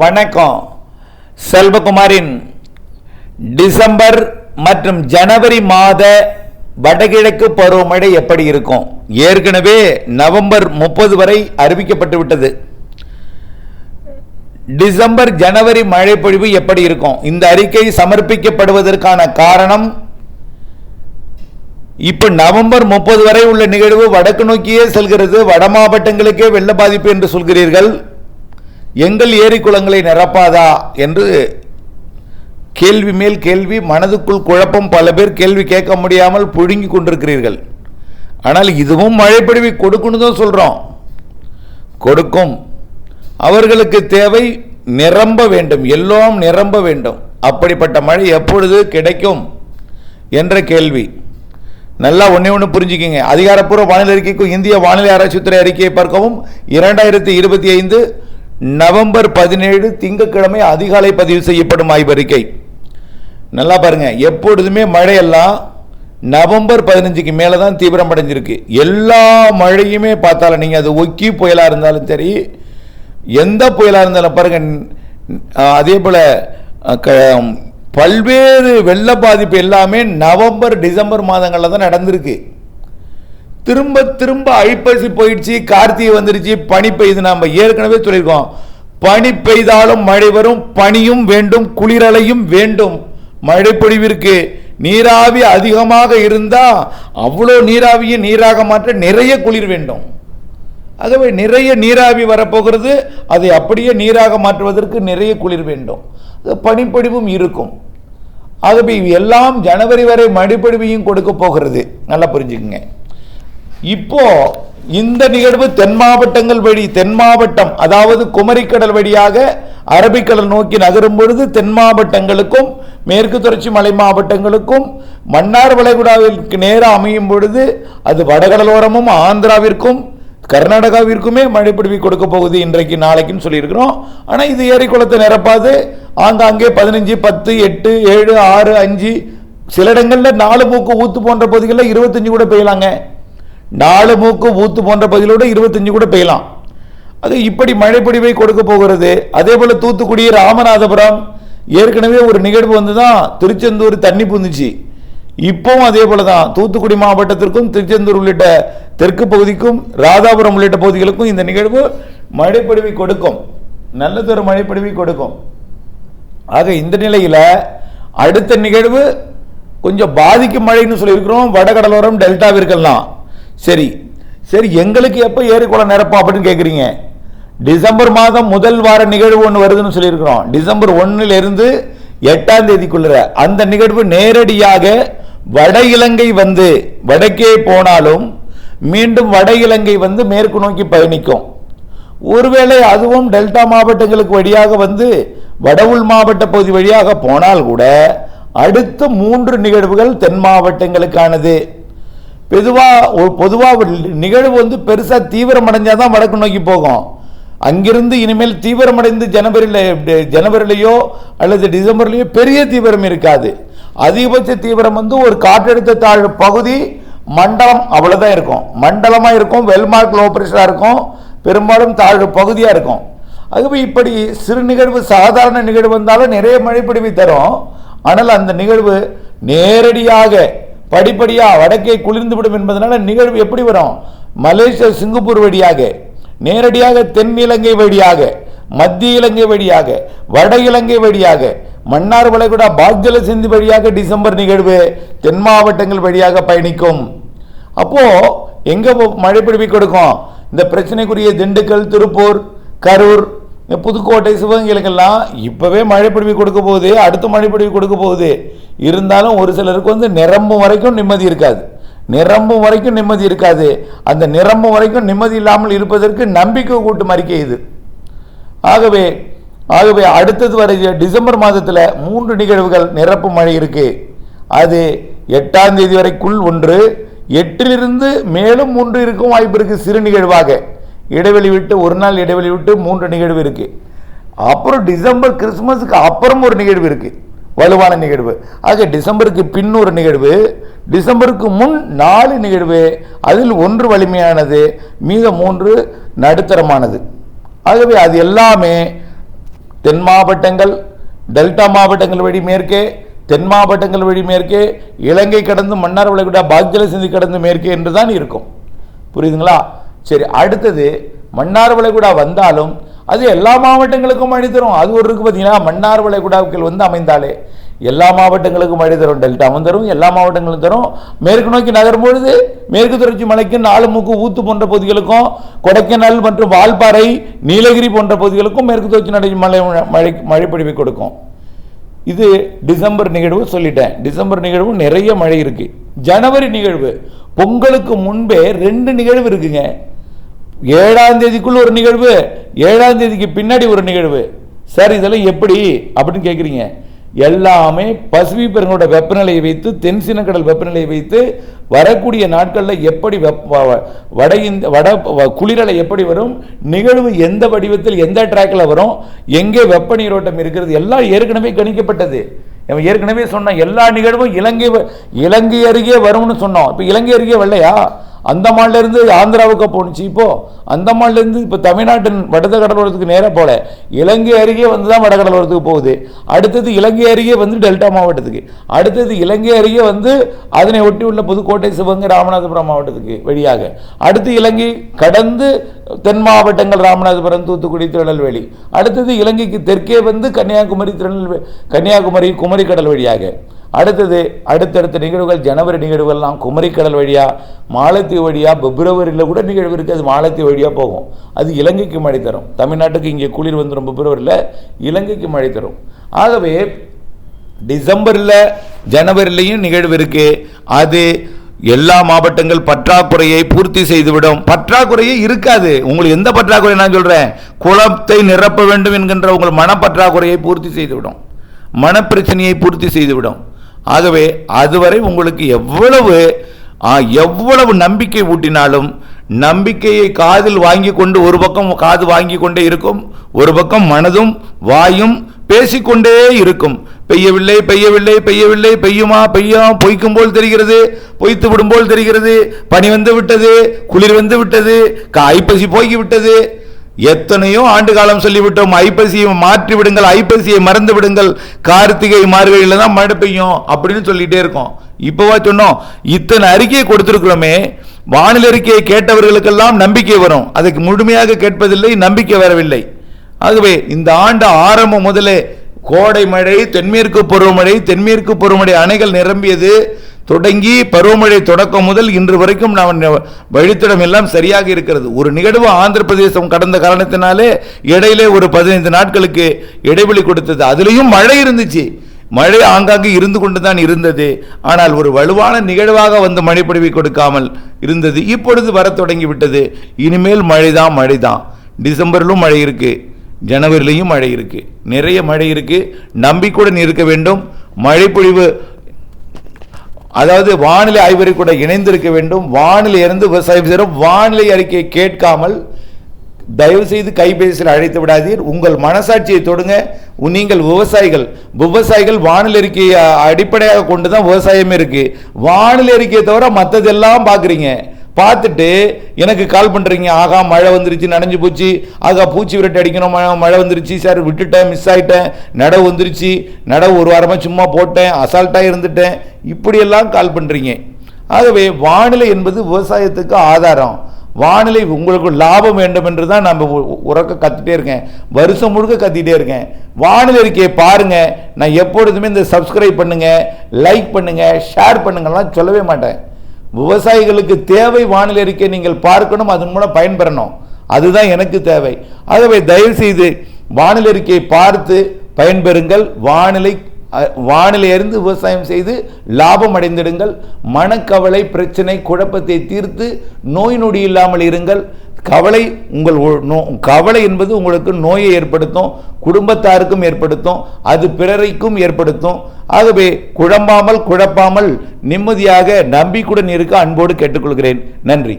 வணக்கம். செல்வகுமாரின் டிசம்பர் மற்றும் ஜனவரி மாத வடகிழக்கு பருவமழை எப்படி இருக்கும்? ஏற்கனவே நவம்பர் முப்பது வரை அறிவிக்கப்பட்டு விட்டது. டிசம்பர் ஜனவரி மழை பொழிவு எப்படி இருக்கும்? இந்த அறிக்கை சமர்ப்பிக்கப்படுவதற்கான காரணம் இப்ப நவம்பர் முப்பது வரை உள்ள நிகழ்வு வடக்கு நோக்கியே செல்கிறது. வட மாவட்டங்களுக்கே வெள்ள பாதிப்பு என்று சொல்கிறீர்கள். எங்கள் ஏரி குளங்களை நிரப்பாதா என்று கேள்வி மேல் கேள்வி மனதுக்குள் குழப்பம் பல பேர் கேள்வி கேட்க முடியாமல் புழுங்கி கொண்டிருக்கிறீர்கள். ஆனால் இதுவும் மழைப்பொழிவை கொடுக்கணும் தான் சொல்கிறோம் கொடுக்கும். அவர்களுக்கு தேவை நிரம்ப வேண்டும் எல்லாம் நிரம்ப வேண்டும். அப்படிப்பட்ட மழை எப்பொழுது கிடைக்கும் என்ற கேள்வி. நல்லா ஒன்றே ஒன்று புரிஞ்சுக்கிங்க. அதிகாரப்பூர்வ வானிலை அறிக்கைக்கும் இந்திய வானிலை ஆராய்ச்சித்துறை அறிக்கையை பார்க்கவும் இரண்டாயிரத்தி இருபத்தி ஐந்து நவம்பர் பதினேழு திங்கட்கிழமை அதிகாலை பதிவு செய்யப்படும் ஆய்வறிக்கை. நல்லா பாருங்க எப்பொழுதுமே மழையெல்லாம் நவம்பர் பதினஞ்சுக்கு மேலே தான் தீவிரம் அடைஞ்சிருக்கு. எல்லா மழையுமே பார்த்தாலும் நீங்கள் அது ஒக்கி புயலாக இருந்தாலும் சரி எந்த புயலாக இருந்தாலும் பாருங்க அதே போல் க- பல்வேறு வெள்ள பாதிப்பு எல்லாமே நவம்பர் டிசம்பர் மாதங்களில் தான் நடந்திருக்கு. திரும்ப திரும்ப ஐப்பசி போயிடுச்சு கார்த்திகை வந்துருச்சு பனி பெய்து நாம் ஏற்கனவே சொல்லியிருக்கோம். பனி பெய்தாலும் மழை வரும் பனியும் வேண்டும் குளிரலையும் வேண்டும். மழை பொழிவிற்கு நீராவி அதிகமாக இருந்தால் அவ்வளோ நீராவியை நீராக மாற்ற நிறைய குளிர் வேண்டும். ஆகவே நிறைய நீராவி வரப்போகிறது அதை அப்படியே நீராக மாற்றுவதற்கு நிறைய குளிர் வேண்டும். பனிப்பொடிவும் பனிப்பொழிவும் இருக்கும். ஆகவே எல்லாம் ஜனவரி வரை மழைப்பொழிவையும் கொடுக்க போகிறது. நல்லா புரிஞ்சுக்குங்க. இப்போ இந்த நிகழ்வு தென் மாவட்டங்கள் வழி தென் மாவட்டம் அதாவது குமரிக்கடல் வழியாக அரபிக்கடல் நோக்கி நகரும் பொழுது தென் மாவட்டங்களுக்கும் மேற்கு தொடர்ச்சி மலை மாவட்டங்களுக்கும் மன்னார் வளைகுடாவிற்கு நேராக அமையும் பொழுது அது வடகடலோரமும் ஆந்திராவிற்கும் கர்நாடகாவிற்குமே மழைப்பிடிவி கொடுக்க போகுது இன்றைக்கு நாளைக்குன்னு சொல்லியிருக்கிறோம். ஆனால் இது ஏரி குளத்தை நிரப்பாது. ஆங்காங்கே பதினஞ்சு பத்து எட்டு ஏழு ஆறு அஞ்சு சில இடங்களில் நாலு மூக்கு ஊத்து போன்ற பகுதிகளில் இருபத்தஞ்சு கூட பெய்யலாங்க. நாலு மூக்கு ஊத்து போன்ற பகுதிகளோட இருபத்தஞ்சு கூட பெய்யலாம். அது இப்படி மழைப்பொடிவை கொடுக்க போகிறது. அதே போல தூத்துக்குடி ராமநாதபுரம் ஏற்கனவே ஒரு நிகழ்வு வந்து தான் திருச்செந்தூர் தண்ணி புந்துச்சு. இப்பவும் அதே போல தான் தூத்துக்குடி மாவட்டத்திற்கும் திருச்செந்தூர் உள்ளிட்ட தெற்கு பகுதிக்கும் ராதாபுரம் உள்ளிட்ட பகுதிகளுக்கும் இந்த நிகழ்வு மழைப்பொழிவை கொடுக்கும். நல்லதொரு மழைப்பொழிவை கொடுக்கும். ஆக இந்த நிலையில் அடுத்த நிகழ்வு கொஞ்சம் பாதிக்கும் மழைன்னு சொல்லியிருக்கிறோம். வடகடலோரம் டெல்டாவிற்கெல்லாம். சரி சரி எங்களுக்கு எப்போ ஏரிக்குளம் நிரப்போம் அப்படின்னு கேட்குறீங்க டிசம்பர் மாதம் முதல் வார நிகழ்வு ஒன்று வருதுன்னு சொல்லியிருக்கிறோம். டிசம்பர் ஒன்றிலிருந்து இருந்து எட்டாம் தேதிக்குள்ள அந்த நிகழ்வு நேரடியாக வட இலங்கை வந்து வடக்கே போனாலும் மீண்டும் வட இலங்கை வந்து மேற்கு நோக்கி பயணிக்கும். ஒருவேளை அதுவும் டெல்டா மாவட்டங்களுக்கு வழியாக வந்து வடவுள் மாவட்ட பகுதி வழியாக போனால் கூட அடுத்த மூன்று நிகழ்வுகள் தென் மாவட்டங்களுக்கானது. பெதுவாக பொதுவாக பொதுவாக நிகழ்வு வந்து பெருசாக தீவிரமடைஞ்சால் தான் வடக்கு நோக்கி போகும். அங்கிருந்து இனிமேல் தீவிரமடைந்து ஜனவரியில் ஜனவரிலேயோ அல்லது டிசம்பர்லேயோ பெரிய தீவிரம் இருக்காது. அதிகபட்ச தீவிரம் வந்து ஒரு காற்றழுத்த தாழ்வு பகுதி மண்டலம் அவ்வளோதான் இருக்கும். மண்டலமாக இருக்கும் வெல்மார்க் லோ ப்ரெஷராக இருக்கும் பெரும்பாலும் தாழ்வு பகுதியாக இருக்கும். ஆகவே இப்படி சிறு நிகழ்வு சாதாரண நிகழ்வு வந்தாலும் நிறைய மழைப்பிடிவை தரும். ஆனால் அந்த நிகழ்வு நேரடியாக படிப்படியாக வடக்கே குளிர்ந்துவிடும் என்பதனால நிகழ்வு எப்படி வரும்? மலேசியா சிங்கப்பூர் வழியாக நேரடியாக தென் இலங்கை வழியாக மத்திய இலங்கை வழியாக வட இலங்கை வழியாக மன்னார் வளைகுடா பாக்ஜல சிந்தி வழியாக டிசம்பர் நிகழ்வு தென் மாவட்டங்கள் வழியாக பயணிக்கும். அப்போ எங்க மழை பிடிப்பி கொடுக்கும்? இந்த பிரச்சனைக்குரிய திண்டுக்கல் திருப்பூர் கரூர் புதுக்கோட்டை சிவகங்கைகளுக்கெல்லாம் இப்போவே மழை கொடுக்க போகுது அடுத்த மழை கொடுக்க போகுது. இருந்தாலும் ஒரு சிலருக்கு வந்து நிரம்பும் வரைக்கும் நிம்மதி இருக்காது. நிரம்பும் வரைக்கும் நிம்மதி இருக்காது. அந்த நிரம்பும் வரைக்கும் நிம்மதி இல்லாமல் இருப்பதற்கு நம்பிக்கை கூட்டும் அறிக்கை இது. ஆகவே ஆகவே அடுத்தது வரை டிசம்பர் மாதத்தில் மூன்று நிகழ்வுகள் நிரப்பு மழை இருக்கு. அது எட்டாம் தேதி வரைக்குள் ஒன்று எட்டிலிருந்து மேலும் மூன்று இருக்கும் வாய்ப்பு இருக்குது சிறு நிகழ்வாக. இடைவெளி விட்டு ஒரு நாள் இடைவெளி விட்டு மூன்று நிகழ்வு இருக்கு. அப்புறம் டிசம்பர் கிறிஸ்மஸுக்கு அப்புறம் ஒரு நிகழ்வு இருக்கு. வலுவான நிகழ்வு. ஆக டிசம்பருக்கு பின் ஒரு நிகழ்வு டிசம்பருக்கு முன் நாலு நிகழ்வு அதில் ஒன்று வலிமையானது மீத மூன்று நடுத்தரமானது. ஆகவே அது எல்லாமே தென் மாவட்டங்கள் டெல்டா மாவட்டங்கள் வழி மேற்கே தென் மாவட்டங்கள் வழி மேற்கே இலங்கை கடந்து மன்னார் வளைகுடா பாக்ஜல சிந்தி கடந்து மேற்கே என்று தான் இருக்கும். புரியுதுங்களா? சரி அடுத்தது மன்னார் வளைகுடா வந்தாலும் அது எல்லா மாவட்டங்களுக்கும் மழை தரும். அது ஒரு இருக்கு பார்த்தீங்கன்னா மன்னார் வளைகுடாவுக்கு வந்து அமைந்தாலே எல்லா மாவட்டங்களுக்கும் மழை தரும். டெல்டாவும் தரும் எல்லா மாவட்டங்களும் தரும். மேற்கு நோக்கி நகரும் பொழுது மேற்கு தொடர்ச்சி மலைக்கும் நாலு மூக்கு ஊத்து போன்ற பகுதிகளுக்கும் கொடைக்கானல் மற்றும் வால்பாறை நீலகிரி போன்ற பகுதிகளுக்கும் மேற்கு தொடர்ச்சி நடை மழை மழை மழைப்பொழிவை கொடுக்கும். இது டிசம்பர் நிகழ்வு சொல்லிட்டேன். டிசம்பர் நிகழ்வு நிறைய மழை இருக்கு. ஜனவரி நிகழ்வு. பொங்கலுக்கு முன்பே ரெண்டு நிகழ்வு இருக்குங்க. ஏழாம் தேதிக்குள்ள ஒரு நிகழ்வு ஏழாம் தேதிக்கு பின்னாடி ஒரு நிகழ்வு. சார் இதெல்லாம் எப்படி அப்படின்னு கேட்குறீங்க எல்லாமே பசிபிக் பெருங்கோட வெப்பநிலையை வைத்து தென்சினக்கடல் வெப்பநிலையை வைத்து வரக்கூடிய நாட்களில் எப்படி வெப்ப வ- வட இந்த வட குளிரலை எப்படி வரும் நிகழ்வு எந்த வடிவத்தில் எந்த ட்ராக்கில் வரும் எங்கே வெப்ப நீரோட்டம் இருக்கிறது எல்லாம் ஏற்கனவே கணிக்கப்பட்டது. நம்ம ஏற்கனவே சொன்னோம் எல்லா நிகழ்வும் இலங்கை வ- இலங்கை அருகே வரும்னு சொன்னோம். இப்போ இலங்கை அருகே வரலையா? அந்தமான்ல இருந்து ஆந்திராவுக்கு போணுச்சு. இப்போ அந்தமான்லேருந்து இப்போ தமிழ்நாட்டின் வடத கடலோரத்துக்கு நேராக போல. இலங்கை அருகே வந்து தான் வடகடலோரத்துக்கு போகுது. அடுத்தது இலங்கை அருகே வந்து டெல்டா மாவட்டத்துக்கு. அடுத்தது இலங்கை அருகே வந்து அதனை ஒட்டி உள்ள புதுக்கோட்டை சிவகங்கை ராமநாதபுரம் மாவட்டத்துக்கு வழியாக. அடுத்து இலங்கை கடந்து தென் மாவட்டங்கள் ராமநாதபுரம் தூத்துக்குடி திருநெல்வேலி. அடுத்தது இலங்கைக்கு தெற்கே வந்து கன்னியாகுமரி திருநெல்வேலி கன்னியாகுமரி குமரி கடல் வழியாக. அடுத்தது அடுத்தடுத்த நிகழ்வுகள் ஜனவரி நிகழ்வுகள்லாம் குமரிக்கடல் வழியா மாலத்தீவு வழியா பிப்ரவரியில் கூட நிகழ்வு இருக்குது அது மாலத்தீவு வழியாக போகும். அது இலங்கைக்கு மழை தரும். தமிழ்நாட்டுக்கு இங்கே குளிர் வந்து ரொம்ப பிப்ரவரியில் இலங்கைக்கு மழை தரும். ஆகவே டிசம்பரில் ஜனவரிலையும் நிகழ்வு இருக்கு. அது எல்லா மாவட்டங்கள் பற்றாக்குறையை பூர்த்தி செய்துவிடும். பற்றாக்குறையே இருக்காது. உங்களுக்கு எந்த பற்றாக்குறை நான் சொல்றேன்? குளத்தை நிரப்ப வேண்டும் என்கின்ற உங்கள் மனப்பற்றாக்குறையை பூர்த்தி செய்துவிடும். மனப்பிரச்சனையை பூர்த்தி செய்துவிடும். ஆகவே அதுவரை உங்களுக்கு எவ்வளவு எவ்வளவு நம்பிக்கை ஊட்டினாலும் நம்பிக்கையை காதில் வாங்கி கொண்டு ஒரு பக்கம் காது வாங்கி கொண்டே இருக்கும் ஒரு பக்கம் மனதும் வாயும் பேசிக்கொண்டே இருக்கும். பெய்யவில்லை பெய்யவில்லை பெய்யவில்லை பெய்யுமா பெய்யும் பொய்க்கும் போல் தெரிகிறது பொய்த்து விடும் போல் தெரிகிறது பனி வந்து விட்டது குளிர் வந்து விட்டது க- ஐப்பசி போயிவிட்டது எத்தனையோ ஆண்டு காலம் சொல்லிவிட்டோம் ஐப்பசியை மாற்றி விடுங்கள் ஐப்பசியை மறந்து விடுங்கள் கார்த்திகை மார்கழியில தான் மழை பெய்யும் அப்படின்னு சொல்லிட்டே இருக்கோம். இப்போவா சொன்னோம் இத்தனை அறிக்கையை கொடுத்துருக்குறோமே வானிலை அறிக்கையை கேட்டவர்களுக்கெல்லாம் நம்பிக்கை வரும். அதுக்கு முழுமையாக கேட்பதில்லை நம்பிக்கை வரவில்லை. ஆகவே இந்த ஆண்டு ஆரம்பம் முதலே கோடை மழை தென்மேற்கு பருவமழை தென்மேற்கு பருவமழை அணைகள் நிரம்பியது. தொடங்கி பருவமழை தொடக்கம் முதல் இன்று வரைக்கும் நாம் வழித்தடம் எல்லாம் சரியாக இருக்கிறது. ஒரு நிகழ்வு ஆந்திர பிரதேசம் கடந்த காரணத்தினாலே இடையிலே ஒரு பதினைந்து நாட்களுக்கு இடைவெளி கொடுத்தது. அதுலேயும் மழை இருந்துச்சு. மழை ஆங்காங்கு இருந்து கொண்டு தான் இருந்தது. ஆனால் ஒரு வலுவான நிகழ்வாக வந்து மழைப்பொழிவை கொடுக்காமல் இருந்தது. இப்பொழுது வர தொடங்கிவிட்டது. இனிமேல் மழைதான் மழைதான். டிசம்பரிலும் மழை இருக்கு. ஜனவரிலையும் மழை இருக்கு. நிறைய மழை இருக்கு. நம்பிக்கையுடன் இருக்க வேண்டும். மழைப்பொழிவு அதாவது வானிலை ஆய்வறை கூட இணைந்திருக்க வேண்டும். வானிலை இருந்து விவசாயம் செய்கிறோம். வானிலை அறிக்கையை கேட்காமல் தயவு செய்து கைபேசியில் அழைத்து விடாதீர். உங்கள் மனசாட்சியை தொடுங்க. நீங்கள் விவசாயிகள். விவசாயிகள் வானிலை அறிக்கையை அடிப்படையாக கொண்டு தான் விவசாயமே இருக்குது வானிலை அறிக்கையை தவிர மற்றதெல்லாம் பார்க்குறீங்க. பார்த்துட்டு எனக்கு கால் பண்ணுறீங்க ஆகா மழை வந்துருச்சு நனைஞ்சு போச்சு. ஆகா பூச்சி விரட்டி அடிக்கணும் மழை மழை வந்துருச்சு. சார் விட்டுட்டேன் மிஸ் ஆகிட்டேன் நடவு வந்துருச்சு. நடவு ஒரு வாரமாக சும்மா போட்டேன். அசால்ட்டாக இருந்துட்டேன். இப்படியெல்லாம் கால் பண்ணுறீங்க ஆகவே வானிலை என்பது விவசாயத்துக்கு ஆதாரம். வானிலை உங்களுக்கு லாபம் வேண்டும் என்று தான் நம்ம உ- உறக்க கத்திட்டே இருக்கேன். வருஷம் முழுக்க கத்திட்டே இருக்கேன். வானிலை அறிக்கையை பாருங்க. நான் எப்பொழுதுமே இந்த சப்ஸ்கிரைப் பண்ணுங்க லைக் பண்ணுங்க ஷேர் பண்ணுங்கலாம் சொல்லவே மாட்டேன். விவசாயிகளுக்கு தேவை வானிலை அறிக்கை நீங்கள் பார்க்கணும் அதன் மூலம் பயன்பெறணும். அதுதான் எனக்கு தேவை. ஆகவே தயவுசெய்து வானிலை அறிக்கையை பார்த்து பயன்பெறுங்கள். வானிலை வானிலை அறிந்து விவசாயம் செய்து லாபம் அடைந்திடுங்கள். மனக்கவலை பிரச்சனை குழப்பத்தை தீர்த்து நோய் நொடி இல்லாமல் இருங்கள். கவலை உங்கள் ஒ- நோ- கவலை என்பது உங்களுக்கு நோயை ஏற்படுத்தும் குடும்பத்தாருக்கும் ஏற்படுத்தும் அது பிறரைக்கும் ஏற்படுத்தும். ஆகவே குழம்பாமல் குழப்பாமல் நிம்மதியாக நம்பிக்கையுடன் இருக்க அன்போடு கேட்டுக்கொள்கிறேன். நன்றி.